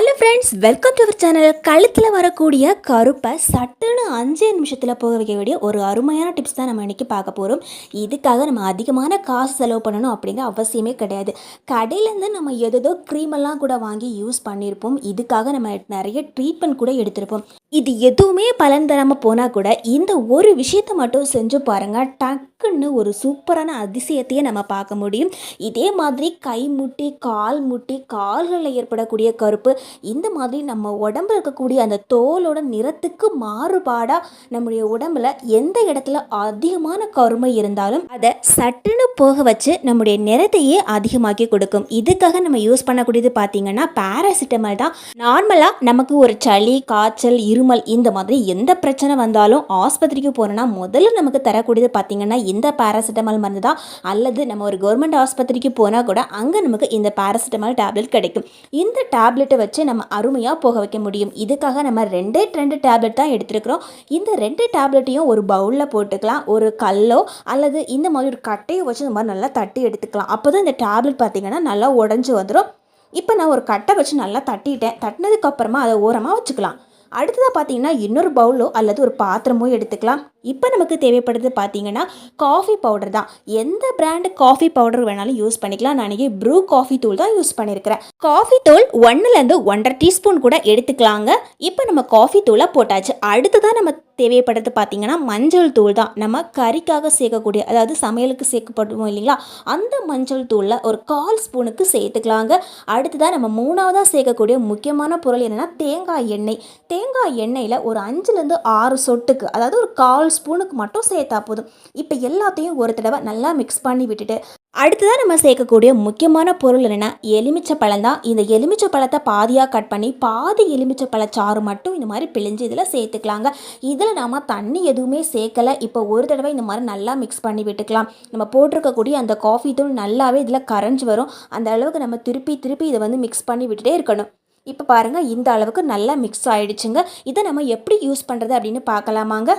Hello friends welcome to our channel கழுத்தில் வரக்கூடிய கருப்பை சட்டுன்னு அஞ்சே நிமிஷத்தில் போக வைக்க வேண்டிய ஒரு அருமையான டிப்ஸ் தான் நம்ம இன்றைக்கி பார்க்க போகிறோம் இதுக்காக நம்ம அதிகமான காசு செலவு பண்ணணும் அப்படிங்கிற அவசியமே கிடையாது. கடையிலேருந்து நம்ம எதோ க்ரீமெல்லாம் கூட வாங்கி யூஸ் பண்ணியிருப்போம் இதுக்காக நம்ம நிறைய ட்ரீட்மெண்ட் கூட எடுத்திருப்போம். இது எதுவுமே பலன் தராமல் போனால் கூட இந்த ஒரு விஷயத்தை மட்டும் செஞ்சு பாருங்கள் டக்குன்னு ஒரு சூப்பரான அதிசயத்தையே நம்ம பார்க்க முடியும். இதே மாதிரி கை முட்டி கால் முட்டி கால்களில் ஏற்படக்கூடிய கருப்பு இந்த மாதிரி நம்ம உடம்புல இருக்கக்கூடிய அந்த தோலோட நிறத்துக்கு மாறுபாடாக நம்முடைய உடம்புல எந்த இடத்துல அதிகமான கருமை இருந்தாலும் அதை சட்டுன்னு போக வச்சு நம்முடைய நிறத்தையே அதிகமாக்கி கொடுக்கும். இதுக்காக நம்ம யூஸ் பண்ணக்கூடியது பார்த்தீங்கன்னா பேராசிட்டமல் தான். நார்மலாக நமக்கு ஒரு சளி காய்ச்சல் இருமல் இந்த மாதிரி எந்த பிரச்சனை வந்தாலும் ஆஸ்பத்திரிக்கு போனோம்னா முதல்ல நமக்கு தரக்கூடியது பார்த்திங்கன்னா இந்த பேராசிட்டமால் மருந்து தான். அல்லது நம்ம ஒரு கவர்மெண்ட் ஆஸ்பத்திரிக்கு போனால் கூட அங்கே நமக்கு இந்த பேராசிட்டமால் டேப்லெட் கிடைக்கும். இந்த டேப்லெட்டை வச்சு நம்ம அருமையாக போக வைக்க முடியும். இதுக்காக நம்ம ரெண்டே ரெண்டு டேப்லெட் தான் எடுத்துருக்குறோம். இந்த ரெண்டு டேப்லெட்டையும் ஒரு பவுலில் போட்டுக்கலாம். ஒரு கல்லோ அல்லது இந்த மாதிரி ஒரு கட்டையை வச்சு இந்த மாதிரி நல்லா தட்டி எடுத்துக்கலாம். அப்போ தான் இந்த டேப்லெட் பார்த்திங்கன்னா நல்லா உடஞ்சி வந்துடும் இப்போ நான் ஒரு கட்டை வச்சு நல்லா தட்டிட்டேன். தட்டினதுக்கப்புறமா அதை ஓரமாக வச்சுக்கலாம். அடுத்ததாக பார்த்தீங்கன்னா இன்னொரு பவுலோ அல்லது ஒரு பாத்திரமோ எடுத்துக்கலாம். இப்போ நமக்கு தேவைப்படுறது பார்த்தீங்கன்னா காஃபி பவுடர் தான். எந்த பிராண்டு காஃபி பவுடர் வேணாலும் யூஸ் பண்ணிக்கலாம். நான் இன்றைக்கி ப்ரூ காஃபி தூள் தான் யூஸ் பண்ணியிருக்கிறேன் காஃபி தூள் ஒன்றுலேருந்து ஒன்றரை டீஸ்பூன் கூட எடுத்துக்கலாங்க. இப்போ நம்ம காஃபி தூளை போட்டாச்சு. அடுத்ததான் நம்ம தேவைப்படுறது பார்த்திங்கன்னா மஞ்சள் தூள் தான். நம்ம கறிக்காக சேர்க்கக்கூடிய அதாவது சமையலுக்கு சேர்க்கப்படுவோம் இல்லைங்களா? அந்த மஞ்சள் தூளில் ஒரு கால் ஸ்பூனுக்கு சேர்த்துக்கலாங்க. அடுத்ததாக நம்ம மூணாவதாக சேர்க்கக்கூடிய முக்கியமான பொருள் என்னென்னா தேங்காய் எண்ணெய். தேங்காய் எண்ணெயில் ஒரு அஞ்சுலேருந்து ஆறு சொட்டுக்கு அதாவது ஒரு கால் ஸ்பூனுக்கு மட்டும் சேர்த்தா போதும். இப்போ எல்லாத்தையும் ஒரு தடவை நல்லா மிக்ஸ் பண்ணி விட்டுட்டு அடுத்ததாக நம்ம சேர்க்கக்கூடிய முக்கியமான பொருள் என்னென்னா எலுமிச்சை பழம் தான். இந்த எலுமிச்சை பழத்தை பாதியாக கட் பண்ணி பாதி எலுமிச்சை பழச்சாறு மட்டும் இந்த மாதிரி பிழிஞ்சு இதில் சேர்த்துக்கலாங்க. இதில் நாம் தண்ணி எதுவுமே சேர்க்கலை. இப்போ ஒரு தடவை இந்த மாதிரி நல்லா மிக்ஸ் பண்ணி விட்டுக்கலாம். நம்ம போட்டிருக்கக்கூடிய அந்த காஃபி தூள் நல்லாவே இதில் கரைஞ்சி வரும். அந்த அளவுக்கு நம்ம திருப்பி திருப்பி இதை வந்து மிக்ஸ் பண்ணி விட்டுட்டே இருக்கணும். இப்போ பாருங்கள் இந்த அளவுக்கு நல்லா மிக்ஸ் ஆகிடுச்சுங்க இதை நம்ம எப்படி யூஸ் பண்ணுறது அப்படின்னு பார்க்கலாமாங்க?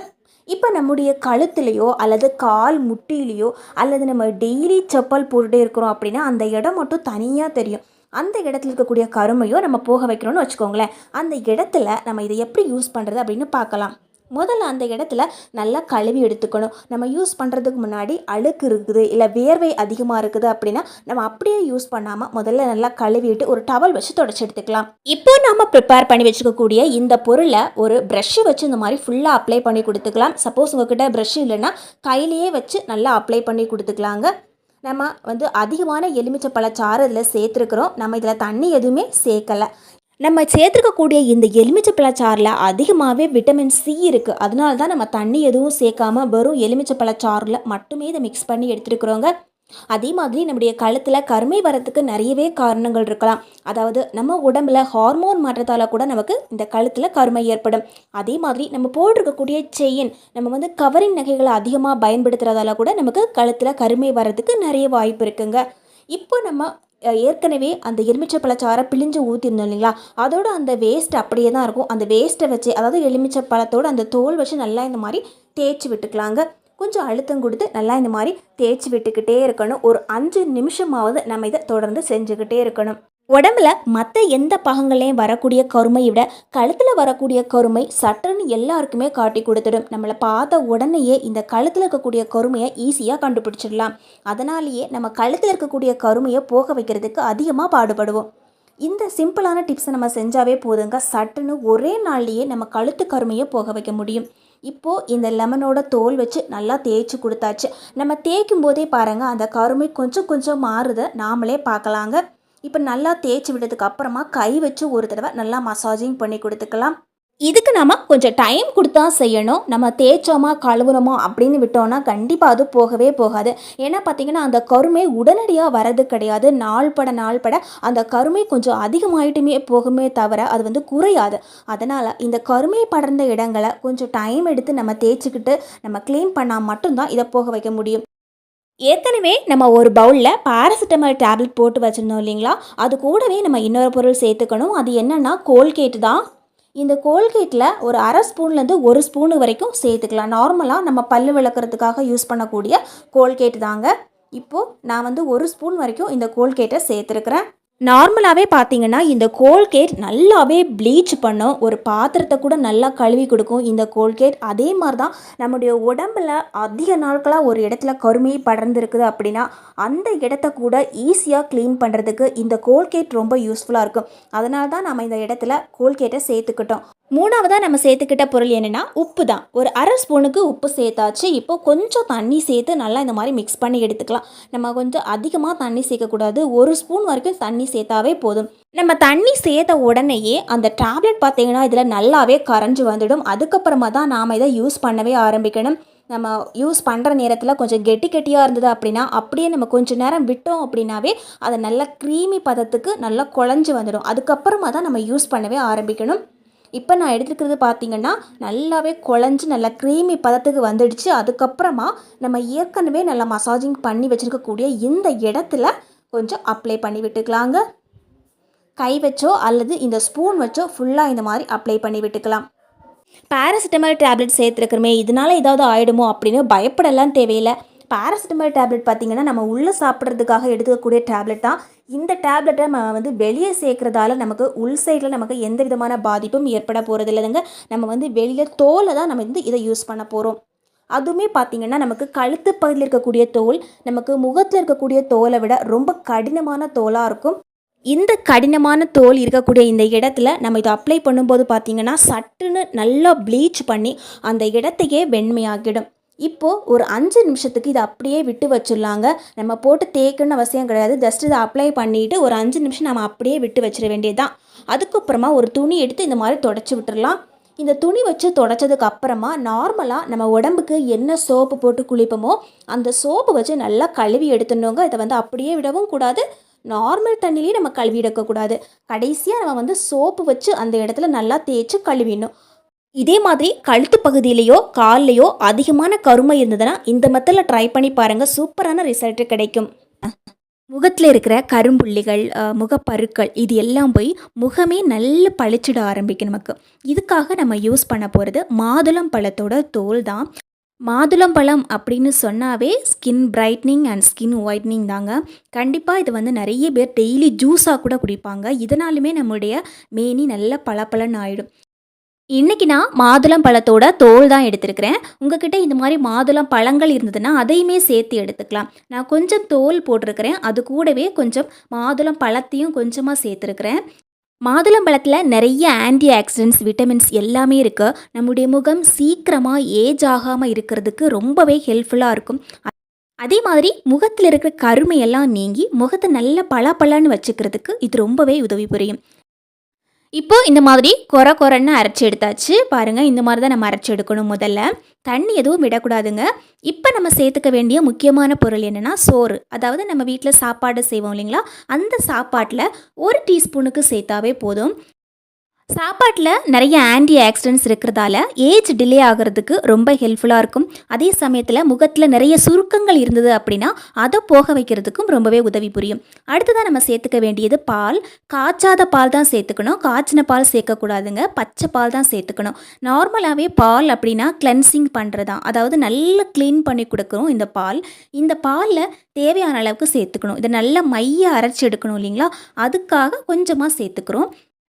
இப்போ நம்முடைய கழுத்துலேயோ அல்லது கால் முட்டிலேயோ அல்லது நம்ம டெய்லி செப்பல் போட்டுகிட்டே இருக்கிறோம் அப்படின்னா அந்த இடம் மட்டும் தனியாக தெரியும். அந்த இடத்துல இருக்கக்கூடிய கருமையோ நம்ம போக வைக்கிறோன்னு வச்சுக்கோங்களேன். அந்த இடத்துல நம்ம இதை எப்படி யூஸ் பண்ணுறது அப்படின்னு பார்க்கலாம். முதல்ல அந்த இடத்துல நல்லா கழுவி எடுத்துக்கணும். நம்ம யூஸ் பண்ணுறதுக்கு முன்னாடி அழுக்கு இருக்குது இல்லை வேர்வை அதிகமாக இருக்குது அப்படின்னா நம்ம அப்படியே யூஸ் பண்ணாமல் முதல்ல நல்லா கழுவிட்டு ஒரு டவல் வச்சு தொடச்சி எடுத்துக்கலாம். இப்போ நம்ம ப்ரிப்பேர் பண்ணி வச்சுக்கக்கூடிய இந்த பொருளை ஒரு ப்ரஷ்ஷு வச்சு இந்த மாதிரி ஃபுல்லாக அப்ளை பண்ணி கொடுத்துக்கலாம். சப்போஸ் உங்ககிட்ட ப்ரஷ் இல்லைன்னா கையிலேயே வச்சு நல்லா அப்ளை பண்ணி கொடுத்துக்கலாங்க. நம்ம வந்து அதிகமான எலுமிச்சை பழச்சாறு இதில் சேர்த்துருக்குறோம். நம்ம இதில் தண்ணி எதுவுமே சேர்க்கலை. நம்ம சேர்த்துருக்கக்கூடிய இந்த எலுமிச்சை பழச்சாறில் அதிகமாகவே விட்டமின் சி இருக்குது அதனால தான் நம்ம தண்ணி எதுவும் சேர்க்காம வெறும் எலுமிச்சை பழச்சாறில் மட்டுமே இதை மிக்ஸ் பண்ணி எடுத்துருக்குறோங்க. அதே மாதிரி நம்முடைய கழுத்தில் கருமை வரத்துக்கு நிறையவே காரணங்கள் இருக்கலாம். அதாவது நம்ம உடம்புல ஹார்மோன் மாற்றத்தால் கூட நமக்கு இந்த கழுத்தில் கருமை ஏற்படும். அதே மாதிரி நம்ம போட்டிருக்கக்கூடிய செயின் நம்ம வந்து கவரிங் நகைகளை அதிகமாக பயன்படுத்துகிறதால கூட நமக்கு கழுத்தில் கருமை வரதுக்கு நிறைய வாய்ப்பு இருக்குங்க. இப்போ நம்ம ஏற்கனவே அந்த எலுமிச்சை பழச்சாரை பிழிஞ்சு ஊற்றிருந்தோம் இல்லைங்களா? அதோட அந்த வேஸ்ட் அப்படியே தான் இருக்கும். அந்த வேஸ்ட்டை வச்சு அதாவது எலுமிச்சை பழத்தோட அந்த தோல் வச்சு நல்லா இந்த மாதிரி தேய்ச்சி விட்டுக்கலாங்க. கொஞ்சம் அழுத்தம் கொடுத்து நல்லா இந்த மாதிரி தேய்ச்சி விட்டுக்கிட்டே இருக்கணும். ஒரு அஞ்சு நிமிஷமாவது நம்ம இதை தொடர்ந்து செஞ்சுக்கிட்டே இருக்கணும். உடம்புல மற்ற எந்த பாகங்களையும் வரக்கூடிய கருமையை விட கழுத்தில் வரக்கூடிய கருமை சட்டன்னு எல்லாருக்குமே காட்டி கொடுத்துடும். நம்மளை பார்த்த உடனேயே இந்த கழுத்தில் இருக்கக்கூடிய கருமையை ஈஸியாக கண்டுபிடிச்சிடலாம். அதனாலேயே நம்ம கழுத்தில் இருக்கக்கூடிய கருமையை போக வைக்கிறதுக்கு அதிகமாக பாடுபடுவோம். இந்த சிம்பிளான டிப்ஸை நம்ம செஞ்சாவே போதுங்க. சட்டுன்னு ஒரே நாள்லேயே நம்ம கழுத்து கருமையை போக வைக்க முடியும். இப்போது இந்த லெமனோட தோல் வச்சு நல்லா தேய்ச்சி கொடுத்தாச்சு. நம்ம தேய்க்கும் போதே பாருங்கள் அந்த கருமை கொஞ்சம் கொஞ்சம் மாறுதை நாமளே பார்க்கலாங்க. இப்போ நல்லா தேய்ச்சி விட்டதுக்கு அப்புறமா கை வச்சு ஒரு தடவை நல்லா மசாஜிங் பண்ணி கொடுத்துக்கலாம். இதுக்கு நம்ம கொஞ்சம் டைம் கொடுத்தா செய்யணும். நம்ம தேய்ச்சோமா கழுவுறோமோ அப்படின்னு விட்டோம்னா கண்டிப்பாக அது போகவே போகாது. ஏன்னா பார்த்தீங்கன்னா அந்த கருமை உடனடியாக வரது கிடையாது. நாள் பட நாள் பட அந்த கருமை கொஞ்சம் அதிகமாயிட்டுமே போகுமே தவிர அது வந்து குறையாது. அதனால் இந்த கருமை படர்ந்த இடங்களை கொஞ்சம் டைம் எடுத்து நம்ம தேய்ச்சிக்கிட்டு நம்ம க்ளீன் பண்ணால் மட்டும்தான் இதை போக வைக்க முடியும். ஏற்கனவே நம்ம ஒரு பவுலில் பாராசிட்டமால் டேப்லெட் போட்டு வச்சுருந்தோம் இல்லைங்களா? அது கூடவே நம்ம இன்னொரு பொருள் சேர்த்துக்கணும். அது என்னென்னா கோல்கேட் தான். இந்த கோல்கேட்டில் ஒரு அரை ஸ்பூன்லேருந்து ஒரு ஸ்பூனு வரைக்கும் சேர்த்துக்கலாம். நார்மலாக நம்ம பல் விளக்குறதுக்காக யூஸ் பண்ணக்கூடிய கோல்கேட் தாங்க. இப்போது நான் வந்து ஒரு ஸ்பூன் வரைக்கும் இந்த கோல்கேட்டை சேர்த்துருக்குறேன். நார்மலாகவே பார்த்தீங்கன்னா இந்த கோல்கேட் நல்லாவே ப்ளீச் பண்ணும் ஒரு பாத்திரத்தை கூட நல்லா கழுவி கொடுக்கும். இந்த கோல்கேட் அதே மாதிரி தான் நம்முடைய உடம்பில் அதிக நாட்களாக ஒரு இடத்துல கருமை படர்ந்துருக்குது அப்படின்னா அந்த இடத்த கூட ஈஸியாக க்ளீன் பண்ணுறதுக்கு இந்த கோல்கேட் ரொம்ப யூஸ்ஃபுல்லாக இருக்கும். அதனால தான் நம்ம இந்த இடத்துல கோல்கேட்டை சேர்த்துக்கிட்டோம். மூணாவதாக நம்ம சேர்த்துக்கிட்ட பொருள் என்னென்னா உப்பு தான் ஒரு அரை ஸ்பூனுக்கு உப்பு சேர்த்தாச்சு. இப்போ கொஞ்சம் தண்ணி சேர்த்து நல்லா இந்த மாதிரி மிக்ஸ் பண்ணி எடுத்துக்கலாம். நம்ம கொஞ்சம் அதிகமாக தண்ணி சேர்க்கக்கூடாது. ஒரு ஸ்பூன் வரைக்கும் தண்ணி சேர்த்தாவே போதும். நம்ம தண்ணி சேர்த்த உடனேயே அந்த டேப்லெட் பார்த்தீங்கன்னா இதில் நல்லாவே கரைஞ்சி வந்துடும். அதுக்கப்புறமா தான் நாம் இதை யூஸ் பண்ணவே ஆரம்பிக்கணும். நம்ம யூஸ் பண்ணுற நேரத்தில் கொஞ்சம் கெட்டி கெட்டியாக இருந்தது அப்படின்னா அப்படியே நம்ம கொஞ்சம் நேரம் விட்டோம் அப்படின்னாவே அதை நல்லா க்ரீமி பதத்துக்கு நல்லா குழஞ்சி வந்துடும். அதுக்கப்புறமா தான் நம்ம யூஸ் பண்ணவே ஆரம்பிக்கணும். இப்போ நான் எடுத்துக்கிறது பார்த்தீங்கன்னா நல்லாவே குழஞ்சி நல்லா க்ரீமி பதத்துக்கு வந்துடுச்சு. அதுக்கப்புறமா நம்ம ஏற்கனவே நல்லா மசாஜிங் பண்ணி வச்சுருக்கக்கூடிய இந்த இடத்துல கொஞ்சம் அப்ளை பண்ணி விட்டுக்கலாங்க. கை வச்சோ அல்லது இந்த ஸ்பூன் வச்சோ ஃபுல்லாக இந்த மாதிரி அப்ளை பண்ணி விட்டுக்கலாம். பேராசிட்டமால் டேப்லெட் சேர்த்துருக்குறமே இதனால் ஏதாவது ஆகிடுமோ அப்படின்னு பயப்படலாம் தேவையில்லை. பேராசிட்டமால் டேப்லெட் பார்த்திங்கன்னா நம்ம உள்ளே சாப்பிட்றதுக்காக எடுத்துக்கக்கூடிய டேப்லெட் தான். இந்த டேப்லெட்டை நம்ம வந்து வெளியே சேர்க்குறதால நமக்கு உள் சைடில் நமக்கு எந்த விதமான பாதிப்பும் ஏற்பட போகிறது இல்லைங்க. நம்ம வந்து வெளியில் தோலை தான் நம்ம வந்து இதை யூஸ் பண்ண போகிறோம் அதுவுமே பார்த்திங்கன்னா நமக்கு கழுத்து பகுதியில் இருக்கக்கூடிய தோல் நமக்கு முகத்தில் இருக்கக்கூடிய தோலை விட ரொம்ப கடினமான தோலாக இருக்கும். இந்த கடினமான தோல் இருக்கக்கூடிய இந்த இடத்துல நம்ம இதை அப்ளை பண்ணும்போது பார்த்திங்கன்னா சட்டுன்னு நல்லா ப்ளீச் பண்ணி அந்த இடத்தையே வெண்மையாகிடும் இப்போது ஒரு அஞ்சு நிமிஷத்துக்கு இதை அப்படியே விட்டு வச்சிடலாங்க. நம்ம போட்டு தேய்க்கணும்னு அவசியம் கிடையாது. ஜஸ்ட் இதை அப்ளை பண்ணிவிட்டு ஒரு அஞ்சு நிமிஷம் நம்ம அப்படியே விட்டு வச்சிட வேண்டியது தான் அதுக்கப்புறமா ஒரு துணி எடுத்து இந்த மாதிரி தொடச்சி விட்டுடலாம் இந்த துணி வச்சு தொடச்சதுக்கு அப்புறமா நார்மலாக நம்ம உடம்புக்கு என்ன சோப்பு போட்டு குளிப்போமோ அந்த சோப்பு வச்சு நல்லா கழுவி எடுத்துடணுங்க. இதை வந்து அப்படியே விடவும் கூடாது. நார்மல் தண்ணிலேயே நம்ம கழுவி எடுக்கக்கூடாது. கடைசியாக நம்ம வந்து சோப்பு வச்சு அந்த இடத்துல நல்லா தேய்ச்சி கழுவிடணும். இதே மாதிரி கழுத்து பகுதியிலையோ கால்லையோ அதிகமான கருமை இருந்ததுன்னா இந்த மெத்தடில் ட்ரை பண்ணி பாருங்கள் சூப்பரான ரிசல்ட்டு கிடைக்கும். முகத்தில் இருக்கிற கரும்புள்ளிகள் முகப்பருக்கள் இது எல்லாம் போய் முகமே நல்ல பளிச்சிட ஆரம்பிக்கும் நமக்கு. இதுக்காக நம்ம யூஸ் பண்ண போகிறது மாதுளம் பழத்தோட தோல் தான். மாதுளம்பழம் அப்படின்னு சொன்னாவே skin brightening and skin whitening தாங்க. கண்டிப்பாக இது வந்து நிறைய பேர் டெய்லி ஜூஸாக கூட குடிப்பாங்க. இதனாலுமே நம்முடைய மேனி நல்ல பளபளன்னு ஆகிடும் இன்றைக்கி நான் மாதுளம் பழத்தோட தோல் தான் எடுத்திருக்கிறேன். உங்ககிட்ட இந்த மாதிரி மாதுளம் பழங்கள் இருந்ததுன்னா அதையுமே சேர்த்து எடுத்துக்கலாம். நான் கொஞ்சம் தோல் போட்டிருக்கிறேன். அது கூடவே கொஞ்சம் மாதுளம் பழத்தையும் கொஞ்சமாக சேர்த்துருக்கிறேன். மாதுளம் பழத்தில் நிறைய ஆன்டி ஆக்சிடென்ட்ஸ் விட்டமின்ஸ் எல்லாமே இருக்குது நம்முடைய முகம் சீக்கிரமாக ஏஜ் ஆகாமல் இருக்கிறதுக்கு ரொம்பவே ஹெல்ப்ஃபுல்லாக இருக்கும். அதே மாதிரி முகத்தில் இருக்கிற கருமையெல்லாம் நீங்கி முகத்தை நல்ல பளபளன்னு வச்சுக்கிறதுக்கு இது ரொம்பவே உதவி புரியும். இப்போது இந்த மாதிரி கொர கொரன்னு அரைச்சி எடுத்தாச்சு. பாருங்கள் இந்த மாதிரி தான் நம்ம அரைச்சி எடுக்கணும் முதல்ல. தண்ணி எதுவும் விடக்கூடாதுங்க. இப்போ நம்ம சேர்த்துக்க வேண்டிய முக்கியமான பொருள் என்னென்னா சோறு. அதாவது நம்ம வீட்டில் சாப்பாடு செய்வோம் இல்லைங்களா? அந்த சாப்பாட்டில் ஒரு டீஸ்பூனுக்கு சேர்த்தாவே போதும். சாப்பாட்டில் நிறைய ஆன்டி ஆக்சிடென்ட்ஸ் இருக்கிறதால ஏஜ் டிலே ஆகிறதுக்கு ரொம்ப ஹெல்ப்ஃபுல்லாக இருக்கும். அதே சமயத்தில் முகத்தில் நிறைய சுருக்கங்கள் இருந்தது அப்படின்னா அதை போக வைக்கிறதுக்கும் ரொம்பவே உதவி புரியும். அடுத்ததாக நம்ம சேர்த்துக்க வேண்டியது பால். காய்ச்சாத பால் தான் சேர்த்துக்கணும். காய்ச்சின பால் சேர்க்கக்கூடாதுங்க. பச்சை பால் தான் சேர்த்துக்கணும். நார்மலாகவே பால் அப்படின்னா கிளென்சிங் பண்ணுறதான் அதாவது நல்லா க்ளீன் பண்ணி கொடுக்குறோம் இந்த பால். இந்த பாலில் தேவையான அளவுக்கு சேர்த்துக்கணும். இதை நல்லா மைய அரைச்சி எடுக்கணும் இல்லைங்களா? அதுக்காக கொஞ்சமாக சேர்த்துக்கிறோம்.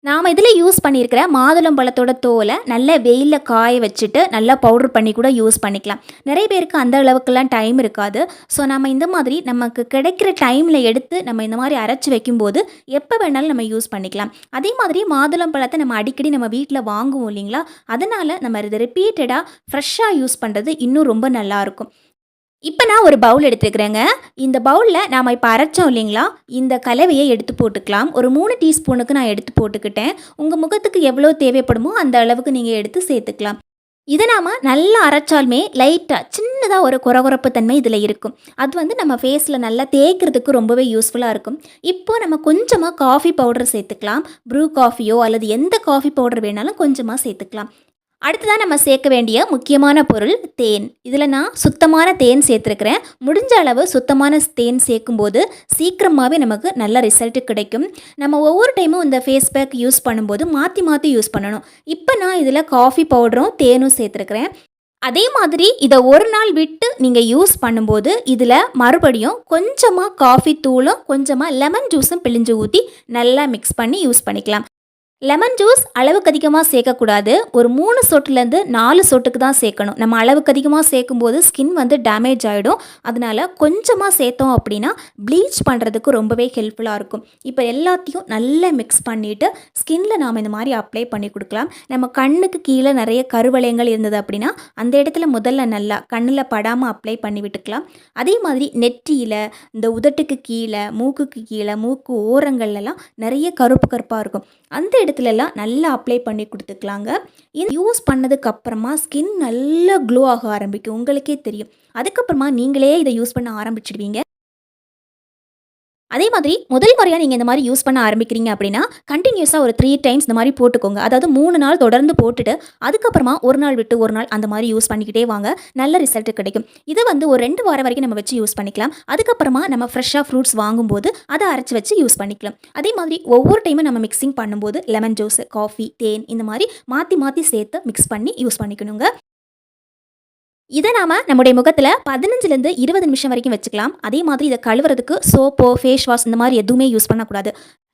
நாம் இதில் யூஸ் பண்ணியிருக்கிற மாதுளம் பழத்தோட தோலை நல்ல வெயிலில் காய வச்சுட்டு நல்லா பவுடர் பண்ணி கூட யூஸ் பண்ணிக்கலாம். நிறைய பேருக்கு அந்த அளவுக்குலாம் டைம் இருக்காது. ஸோ நம்ம இந்த மாதிரி நமக்கு கிடைக்கிற டைமில் எடுத்து நம்ம இந்த மாதிரி அரைச்சி வைக்கும்போது எப்போ வேணாலும் நம்ம யூஸ் பண்ணிக்கலாம். அதே மாதிரி மாதுளம் பழத்தை நம்ம அடிக்கடி நம்ம வீட்டில் வாங்குவோம் இல்லைங்களா? அதனால் நம்ம இதை ரிப்பீட்டடாக ஃப்ரெஷ்ஷாக யூஸ் பண்ணுறது இன்னும் ரொம்ப நல்லாயிருக்கும் இப்போ நான் ஒரு பவுல் எடுத்துருக்குறேங்க. இந்த பவுலில் நாம் இப்போ அரைச்சோம் இல்லைங்களா? இந்த கலவையை எடுத்து போட்டுக்கலாம். ஒரு மூணு டீஸ்பூனுக்கு நான் எடுத்து போட்டுக்கிட்டேன். உங்கள் முகத்துக்கு எவ்வளோ தேவைப்படுமோ அந்த அளவுக்கு நீங்கள் எடுத்து சேர்த்துக்கலாம். இதை நாம் நல்லா அரைச்சாலுமே லைட்டாக சின்னதாக ஒரு குறகுறப்பு தன்மை இதில் இருக்கும். அது வந்து நம்ம ஃபேஸில் நல்லா தேய்க்கிறதுக்கு ரொம்பவே யூஸ்ஃபுல்லாக இருக்கும். இப்போது நம்ம கொஞ்சமாக காஃபி பவுடர் சேர்த்துக்கலாம். ப்ரூ காஃபியோ அல்லது எந்த காஃபி பவுடர் வேணாலும் கொஞ்சமாக சேர்த்துக்கலாம். அடுத்ததான் நம்ம சேர்க்க வேண்டிய முக்கியமான பொருள் தேன். இதில் நான் சுத்தமான தேன் சேர்த்துருக்கிறேன். முடிஞ்ச அளவு சுத்தமான தேன் சேர்க்கும்போது சீக்கிரமாகவே நமக்கு நல்ல ரிசல்ட்டு கிடைக்கும். நம்ம ஒவ்வொரு டைமும் இந்த ஃபேஸ் பேக் யூஸ் பண்ணும்போது மாற்றி மாற்றி யூஸ் பண்ணணும். இப்போ நான் இதில் காஃபி பவுடரும் தேனும் சேர்த்துருக்கிறேன். அதே மாதிரி இதை ஒரு நாள் விட்டு நீங்கள் யூஸ் பண்ணும்போது இதில் மறுபடியும் கொஞ்சமாக காஃபி தூளும் கொஞ்சமாக லெமன் ஜூஸும் பிழிஞ்சு ஊற்றி நல்லா மிக்ஸ் பண்ணி யூஸ் பண்ணிக்கலாம். லெமன் ஜூஸ் அளவுக்கு அதிகமாக சேர்க்கக்கூடாது. ஒரு மூணு சொட்டுலேருந்து நாலு சொட்டுக்கு தான் சேர்க்கணும். நம்ம அளவுக்கு அதிகமாக சேர்க்கும்போது ஸ்கின் வந்து டேமேஜ் ஆகிடும் அதனால கொஞ்சமாக சேர்த்தோம் அப்படின்னா ப்ளீச் பண்ணுறதுக்கு ரொம்பவே ஹெல்ப்ஃபுல்லாக இருக்கும். இப்போ எல்லாத்தையும் நல்லா மிக்ஸ் பண்ணிவிட்டு ஸ்கின்ல நாம் இந்த மாதிரி அப்ளை பண்ணி கொடுக்கலாம். நம்ம கண்ணுக்கு கீழே நிறைய கருவளையங்கள் இருந்தது அப்படின்னா அந்த இடத்துல முதல்ல நல்லா கண்ணில் படாமல் அப்ளை பண்ணி விட்டுக்கலாம். அதே மாதிரி நெற்றியில் இந்த உதட்டுக்கு கீழே மூக்குக்கு கீழே மூக்கு ஓரங்கள்லாம் நிறைய கருப்பு கருப்பாக இருக்கும். அந்த இடத்துலலாம் நல்லா அப்ளை பண்ணி கொடுத்துக்கலாங்க. இது யூஸ் பண்ணதுக்கு அப்புறமா ஸ்கின் நல்லா க்ளோ ஆக ஆரம்பிக்கும். உங்களுக்கே தெரியும். அதுக்கப்புறமா நீங்களே இதை யூஸ் பண்ண ஆரம்பிச்சிடுவீங்க. அதே மாதிரி முதல் முறையாக நீங்கள் இந்த மாதிரி யூஸ் பண்ண ஆரம்பிக்கிறீங்க அப்படின்னா கண்டினியூஸாக ஒரு த்ரீ டைம்ஸ் இந்த மாதிரி போட்டுக்கோங்க. அதாவது மூணு நாள் தொடர்ந்து போட்டுட்டு அதுக்கப்புறமா ஒரு நாள் விட்டு ஒரு நாள் அந்த மாதிரி யூஸ் பண்ணிக்கிட்டே வாங்க. நல்ல ரிசல்ட் கிடைக்கும். இது வந்து ஒரு ரெண்டு வாரம் வரைக்கும் நம்ம வச்சு யூஸ் பண்ணிக்கலாம். அதுக்கப்புறமா நம்ம ஃப்ரெஷ்ஷாக ஃப்ரூட்ஸ் வாங்கும்போது அதை அரைச்சி வச்சு யூஸ் பண்ணிக்கலாம். அதே மாதிரி ஒவ்வொரு டைமும் நம்ம மிக்சிங் பண்ணும்போது லெமன் ஜூஸ் காஃபி தேன் இந்த மாதிரி மாற்றி மாற்றி சேர்த்து மிக்ஸ் பண்ணி யூஸ் பண்ணிக்கணுங்க. இதை நாம நம்முடைய முகத்தில் பதினஞ்சுலேருந்து இருபது நிமிஷம் வரைக்கும் வச்சுக்கலாம். அதே மாதிரி இதை கழுவுறதுக்கு சோப்போ ஃபேஸ் வாஷ் இந்த மாதிரி எதுவுமே யூஸ் பண்ணக்கூடாது.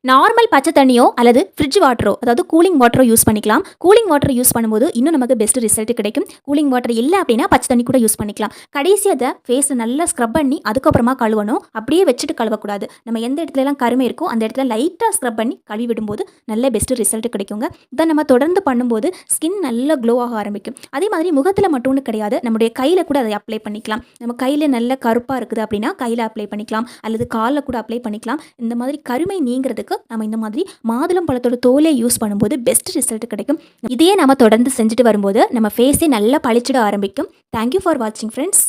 நார்மல் பச்சை தண்ணியோ அல்லது ஃப்ரிட்ஜ் வாட்டரோ அதாவது கூலிங் வாட்டரோ யூஸ் பண்ணிக்கலாம். கூலிங் வாட்டர் யூஸ் பண்ணும்போது இன்னும் நமக்கு பெஸ்ட் ரிசல்ட் கிடைக்கும். கூலிங் வாட்டர் இல்லை அப்படின்னா பச்சை தண்ணி கூட யூஸ் பண்ணிக்கலாம். கடைசி அதை ஃபேஸை நல்லா ஸ்க்ரப் பண்ணி அதுக்கப்புறமா கழுவணும். அப்படியே வச்சுட்டு கழுவக்கூடாது. நம்ம எந்த இடத்துலலாம் கருமை இருக்கோ அந்த இடத்துல லைட்டாக ஸ்க்ரப் பண்ணி கழுவி விடும்போது நல்ல பெஸ்ட் ரிசல்ட் கிடைக்குங்க. இதை நம்ம தொடர்ந்து பண்ணும்போது ஸ்கின் நல்லா க்ளோ ஆக ஆரம்பிக்கும். அதே மாதிரி முகத்தில் மட்டும்னு கிடையாது. நம்முடைய கையில் கூட அதை அப்ளை பண்ணிக்கலாம். நம்ம கையில் நல்ல கருப்பாக இருக்குது அப்படின்னா கையில் அப்ளை பண்ணிக்கலாம். அல்லது காலில் கூட அப்ளை பண்ணிக்கலாம். இந்த மாதிரி கருமை நீங்கிறதுக்கு நம்ம இந்த மாதிரி மாதுளம் பழத்தோட தோலை யூஸ் பண்ணும்போது பெஸ்ட் ரிசல்ட் கிடைக்கும். இதையே நம்ம தொடர்ந்து செஞ்சுட்டு வரும்போது நம்ம ஃபேஸே நல்லா பழிச்சிட ஆரம்பிக்கும். தேங்க்யூ ஃபார் வாட்சிங் ஃப்ரெண்ட்ஸ்